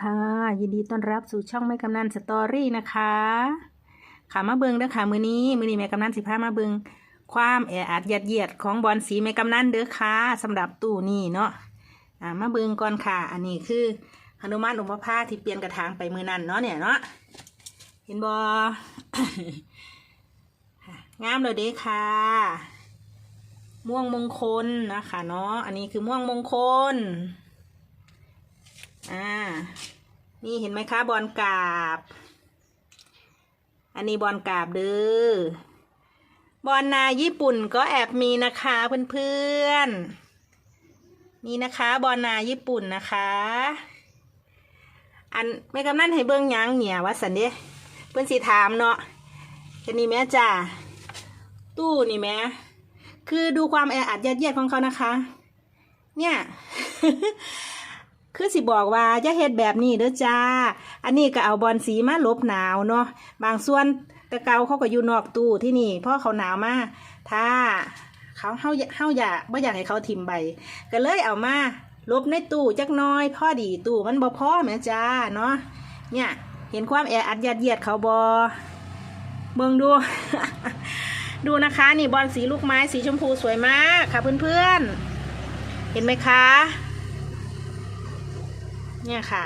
ค่ะ ยินดีต้อนรับสู่ช่องแม่กำนันสตอรี่นะคะค่ะมาเบิงเด้อค่ะมือนี้มือนี้แม่กำนันสิพามาเบิงความแออัดยัดเยียดของบอลสีแม่กำนันเด้อค่ะสำหรับตู้นี่เนาะอ่ามาเบิงก่อนค่ะ อันนี้คือหนุมานอุปภาที่เปลี่ยนกระถางไปมือนั่นเนาะเนี่ยเนาะเห็นบองามเลยเด้ค่ะ ม่วงมงคลนะคะเนาะอันนี้คือม่วงมงคล อ่า นี่เห็นไหมคะบอลกาบ อันนี้บอลกาบเด้อบอลนาญี่ปุ่นก็แอบมีนะคะเพื่อนๆ นี่นะคะบอลนาญี่ปุ่นนะคะ อันไม่กำนันให้เบิ้งยังเนี่ยว่าสันเดเพื่อนสีถามเนาะแค่นี้แม่จ้าตู้นี่แม่คือดูความแออัดยัดเยียดของเขานะคะ เนี่ย คือสิบอกว่าจะเฮ็ดแบบนี้เด้อจ้า อันนี้ก็เอาบอลสีมาลบหนาวเนาะ บางส่วนต่เกาเขาก็อยู่นอกตู้ที่นี่เพราะเขาหนาวมาก ถ้าเขาเฮาเฮาอยากบ่อยากให้เขาทิมใบ ก็เลยเอามาลบในตู้จักน้อยพ่อดีตู้มันบ่พ่อแม่จ้าเนาะ เนี่ยเห็นความแออัดยัดเยียดเขาบอเบิ่งดู ดูนะคะ นี่บอลสีลูกไม้สีชมพูสวยมากค่ะเพื่อนๆ เห็นไหมคะ เนี่ยค่ะ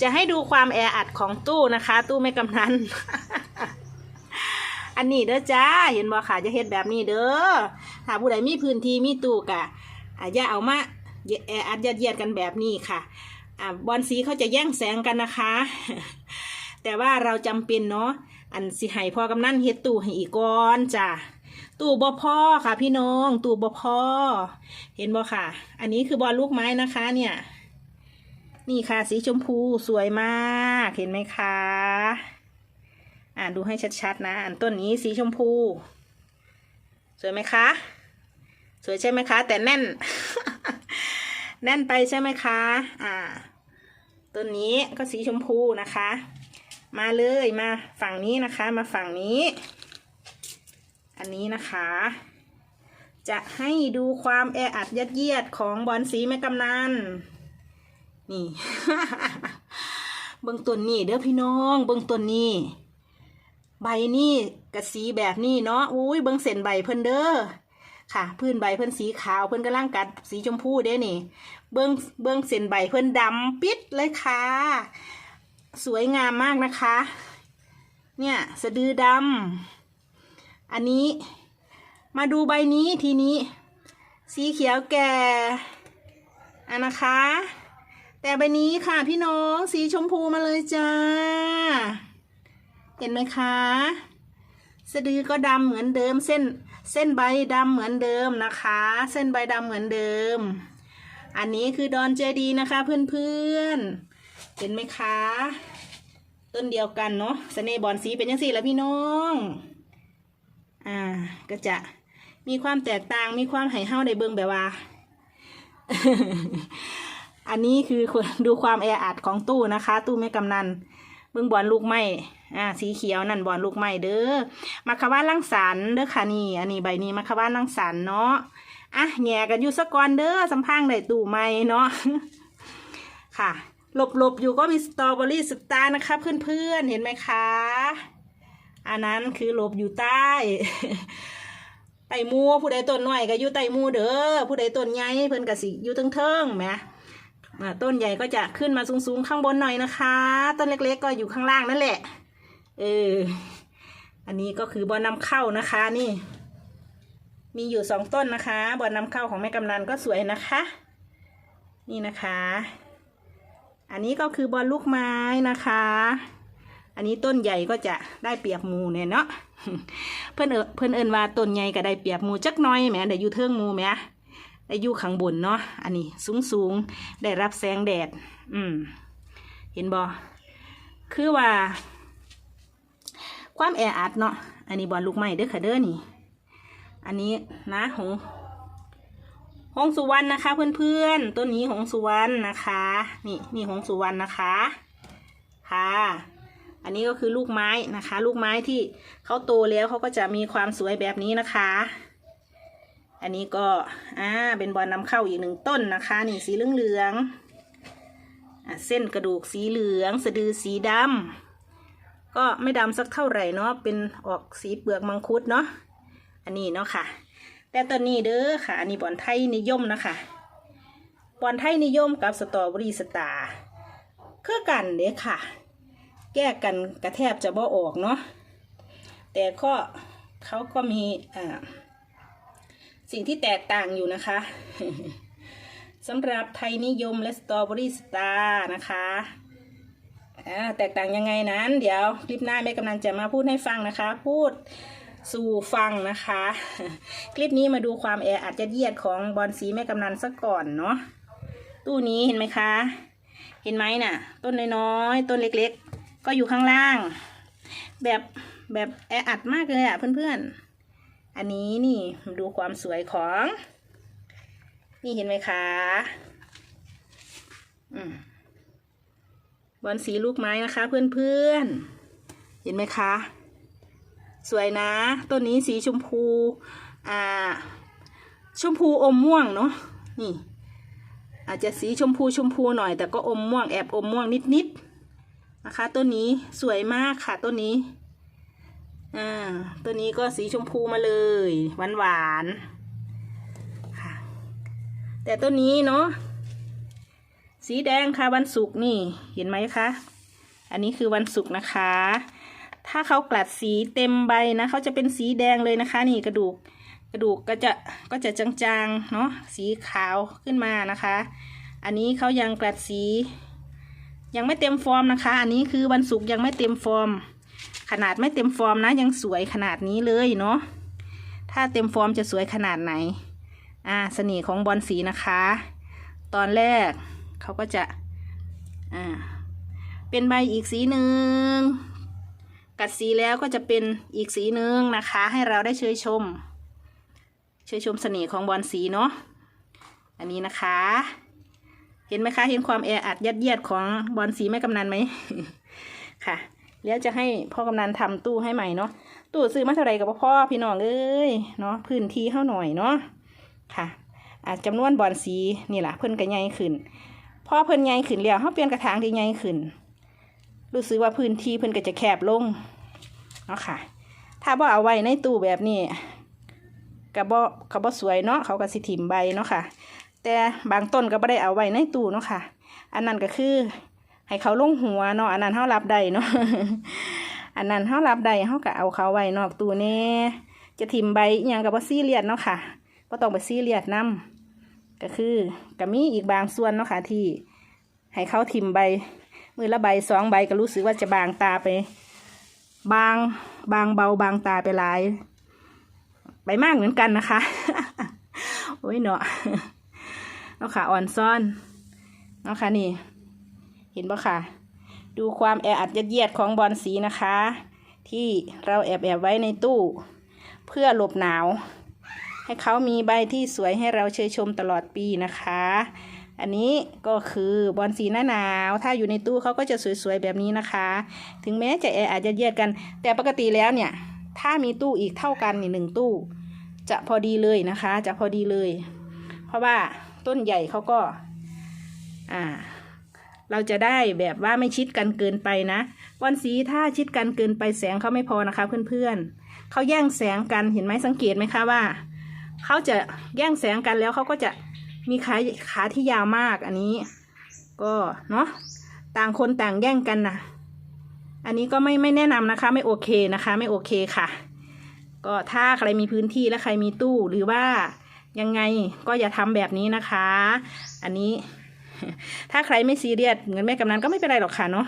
จะให้ดูความแออัดของตู้นะคะ ตู้ไม่กำนันอันนี้เด้อจ้า เห็นบ่ค่ะจะเฮ็ดแบบนี้เด้อถ้าผู้ใดมีพื้นที่มีตู้กะอาจจะเอามาแออัดยัดเยียดกันแบบนี้ค่ะอ่าบอลสีเขาจะแย่งแสงกันนะคะ แต่ว่าเราจำเป็นเนาะอันสิให้พอกำนันเฮ็ดตู้ให้อีกก่อนจ้ะตู้บ่พ่อค่ะ พี่น้อง ตู้บ่พ่อ เห็นบ่ค่ะ อันนี้คือบอลลูกไม้นะคะเนี่ย นี่ค่ะสีชมพูสวยมากเห็นไหมคะ อ่านดูให้ชัดๆนะ อันต้นนี้สีชมพู สวยไหมคะ สวยใช่ไหมคะ แต่แน่น แน่นไปใช่ไหมคะ อ่า ต้นนี้ก็สีชมพูนะคะ มาเลยมาฝั่งนี้นะคะ มาฝั่งนี้ อันนี้นะคะ จะให้ดูความแออัดยัดเยียดของบอลสีแม่กำนัน นี่ เบื้องต้นนี่เด้อพี่น้อง เบื้องต้นนี่ใบนี่กระสีแบบนี้เนาะอุ้ยเบื้องเส้นใบเพิ่นเด้อค่ะ พื้นใบเพิ่นสีขาวเพิ่นกำลังกัดสีชมพูเด้นี่ เบื้องเบื้องเส้นใบเพิ่นดำปิดเลยค่ะ สวยงามมากนะคะ เนี่ยสะดือดำอันนี้มาดูใบนี้ทีนี้ สีเขียวแก่อันนะคะ แต่ใบนี้ค่ะพี่น้องสีชมพูมาเลยจ้า เห็นไหมคะ สะดือก็ดำเหมือนเดิม เส้นเส้นใบดำเหมือนเดิมนะคะ เส้นใบดำเหมือนเดิม อันนี้คือดอนเจดีนะคะ เพื่อนๆ เห็นไหมคะ ต้นเดียวกันเนาะสเน่บอลสีเป็นยังสี่ละพี่น้อง อ่าก็จะมีความแตกต่างมีความไหเห้าในเบิงแบบว่า อันนี้คือดูความแออัดของตู้นะคะ ตู้แม่กำนันเบิ้งบอลลูกไม้อ่าสีเขียวนั่นบอลลูกไม้เด้อมาคาว่าลังสรรเด้อค่ะนี่ อันนี้ใบนี้มาคาว่าลังสรรเนาะอะแง่กันอยู่สักก่อนเด้อสัมพังได้ตู้ไม้เนาะค่ะหลบๆอยู่ก็มีสตรอเบอรี่สตาร์นะคะ เพื่อนๆเห็นไหมคะอันนั้นคือหลบอยู่ใต้ไต่หมูผู้ใดต้นน้อยก็อยู่ไต่หมูเด้อผู้ใดต้นใหญ่เพิ่นก็สิอยู่เทิงๆแหม ต้นใหญ่ก็จะขึ้นมาสูงๆข้างบนหน่อยนะคะ ต้นเล็กๆก็อยู่ข้างล่างนั่นแหละ เออ อันนี้ก็คือบอนนำเข้านะคะนี่ มีอยู่สองต้นนะคะ บอนนำเข้าของแม่กำนันก็สวยนะคะ นี่นะคะ อันนี้ก็คือบอลลูกไม้นะคะ อันนี้ต้นใหญ่ก็จะได้เปียบหมูเนี่ยเนาะ เพื่อนเอิเพื่อนเอินว่าต้นใหญ่ก็ได้เปียบหมูจักน้อยแหมได้อยู่เทิงมูแหม ได้อยู่ข้างบนเนาะ อันนี้สูงสูงๆได้รับแสงแดด อืม เห็นบอคือว่า ความแออัดเนาะ อันนี้บอลลูกไม้เด้อค่ะเด้อนี่ อันนี้นะหงหงสุวรรณนะคะ เพื่อนๆ ต้นนี้หงสุวรรณนะคะ นี่นี่หงสุวรรณนะคะ ค่ะ อันนี้ก็คือลูกไม้นะคะ ลูกไม้ที่เขาโตแล้วเขาก็จะมีความสวยแบบนี้นะคะ อันนี้ก็อ่าเป็นบอลนำเข้าอีกหนึ่งต้นนะคะ นี่สีเหลืองๆเส้นกระดูกสีเหลือง สะดือสีดำก็ไม่ดำสักเท่าไหร่เนาะเป็นออกสีเปลือกมังคุดเนาะอันนี้เนาะค่ะ แต่ตอนนี้เด้อค่ะ อันนี้บอนไทยนิยมนะคะบอนไทยนิยมกับสตรอเบอรี่สตาร์คือกันเด้อค่ะ แก้กันกระแทบจะบ่ออกเนาะแต่ก็เขาก็มีอ่า สิ่งที่แตกต่างอยู่นะคะสำหรับไทยนิยมและสตรอเบอรี่สตาร์นะคะแตกต่างยังไงนั้น เดี๋ยวคลิปหน้าแม่กำลังจะมาพูดให้ฟังนะคะ พูดสู่ฟังนะคะ คลิปนี้มาดูความแออัดยัดเยียดของบอลสีแม่กำนันซะก่อนเนาะตู้นี้เห็นไหมคะ เห็นไหมน่ะ ต้นน้อยๆต้นเล็กๆ ก็อยู่ข้างล่าง แบบแบบแออัดมากเลยอะเพื่อนๆ อันนี้นี่ดูความสวยของ นี่เห็นไหมคะอืมบอลสีลูกไม้นะคะ เพื่อนๆ เห็นไหมคะ สวยนะ ต้นนี้สีชมพู อ่า ชมพูอมม่วงเนาะ นี่ อาจจะสีชมพูชมพูหน่อย แต่ก็อมม่วงแอบอมม่วงนิดๆนะคะ ต้นนี้สวยมากค่ะ ต้นนี้ อ่า ตัวนี้ก็สีชมพูมาเลย หวานหวานค่ะ แต่ต้นนี้เนาะ สีแดงค่ะวันศุกร์นี่ เห็นไหมคะ อันนี้คือวันศุกร์นะคะ ถ้าเขากลัดสีเต็มใบนะเขาจะเป็นสีแดงเลยนะคะ นี่กระดูก กระดูกก็จะก็จะจางๆ เนาะ สีขาวขึ้นมานะคะ อันนี้เขายังกลัดสี ยังไม่เต็มฟอร์มนะคะ อันนี้คือวันศุกร์ยังไม่เต็มฟอร์ม ขนาดไม่เต็มฟอร์มนะยังสวยขนาดนี้เลยเนาะถ้าเต็มฟอร์มจะสวยขนาดไหน อ่าเสน่ห์ของบอลสีนะคะ ตอนแรกเขาก็จะ อ่า เป็นใบอีกสีหนึ่ง กัดสีแล้วก็จะเป็นอีกสีหนึ่งนะคะ ให้เราได้เชยชม เชยชมเสน่ห์ของบอลสีเนาะ อันนี้นะคะ เห็นไหมคะ เห็นความแออัดยัดเยียดของบอลสีแม่กำนันไหม ค่ะ แล้วจะให้พ่อกำนันทำตู้ให้ใหม่เนาะตู้ซื้อมาเท่าไหร่กับพ่อพี่น้องเอ้ยเนาะพื้นที่เท่าหน่อยเนาะค่ะอาจจำนวนบอลสีนี่แหละเพิ่นก็ใหญ่ขึ้นพอเพิ่นใหญ่ขึ้นแล้วเขาเปลี่ยนกระถางที่ใหญ่ขึ้น รู้สึกว่าพื้นที่เพิ่นก็จะแคบลงเนาะค่ะ ถ้าบ่เอาไว้ในตู้แบบนี้ก็บ่ก็บ่สวยเนาะเขาก็สิถิ่มใบเนาะค่ะ แต่บางต้นก็บ่ได้เอาไว้ในตู้เนาะค่ะ อันนั้นก็คือ ให้เขาลงหัวเนาะอันนั้นเฮารับได้เนาะอันนั้นเฮารับได้เฮาก็เอาเขาไว้นอกตู้แน่จะถิ่มใบอหยังก็บ่ซีเรียสเนาะค่ะบ่ต้องไปซี่เรียสนํก็คือก็มีอีกบางส่วนเนาะค่ะที่ให้เขาถิ่มใบ มือละใบสองใบก็รู้สึกว่าจะบางตาไป บางบางเบาบางตาไปหลายไปมากเหมือนกันนะคะ โอ้ยเนาะเนาะค่ะอ่อนซ่อนเนาะค่ะนี่ เห็นปะค่ะ ดูความแออัดยัดเยียดของบอลสีนะคะ ที่เราแอบแอบไว้ในตู้ เพื่อหลบหนาว ให้เขามีใบที่สวยให้เราเชยชมตลอดปีนะคะ อันนี้ก็คือบอลสีหน้าหนาว ถ้าอยู่ในตู้เขาก็จะสวยๆแบบนี้นะคะ ถึงแม้จะแออัดยัดเยียดกัน แต่ปกติแล้วเนี่ย ถ้ามีตู้อีกเท่ากันนี่หนึ่งตู้ จะพอดีเลยนะคะ จะพอดีเลย เพราะว่าต้นใหญ่เขาก็ อ่า เราจะได้แบบว่าไม่ชิดกันเกินไปนะบอลสีถ้าชิดกันเกินไปแสงเขาไม่พอนะคะเพื่อนๆเขาแย่งแสงกันเห็นไหมสังเกตไหมคะว่าเขาจะแย่งแสงกันแล้วเขาก็จะมีขาขาที่ยาวมากอันนี้ ก็เนาะต่างคนต่างแย่งกันนะอันนี้ก็ไม่ไม่แนะนำนะคะ ไม่โอเคนะคะ ไม่โอเคค่ะ ก็ถ้าใครมีพื้นที่และใครมีตู้หรือว่ายังไงก็อย่าทำแบบนี้นะคะ อันนี้ ถ้าใครไม่ซีเรียสเหมือนแม่กำนันก็ไม่เป็นไรหรอกค่ะเนาะ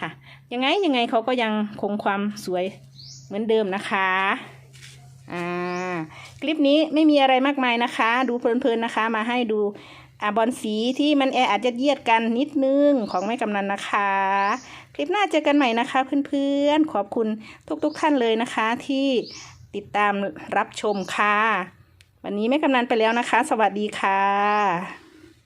ค่ะ ยังไงยังไงเขาก็ยังคงความสวยเหมือนเดิมนะคะอ่าคลิปนี้ไม่มีอะไรมากมายนะคะ ดูเพลินๆนะคะ มาให้ดูอาบอลสีที่มันแออัดยัดเยียดกันนิดนึงของแม่กำนันนะคะ คลิปหน้าเจอกันใหม่นะคะ เพื่อนๆขอบคุณทุกๆท่านเลยนะคะ ที่ติดตามรับชมค่ะ วันนี้แม่กำนันไปแล้วนะคะ สวัสดีค่ะ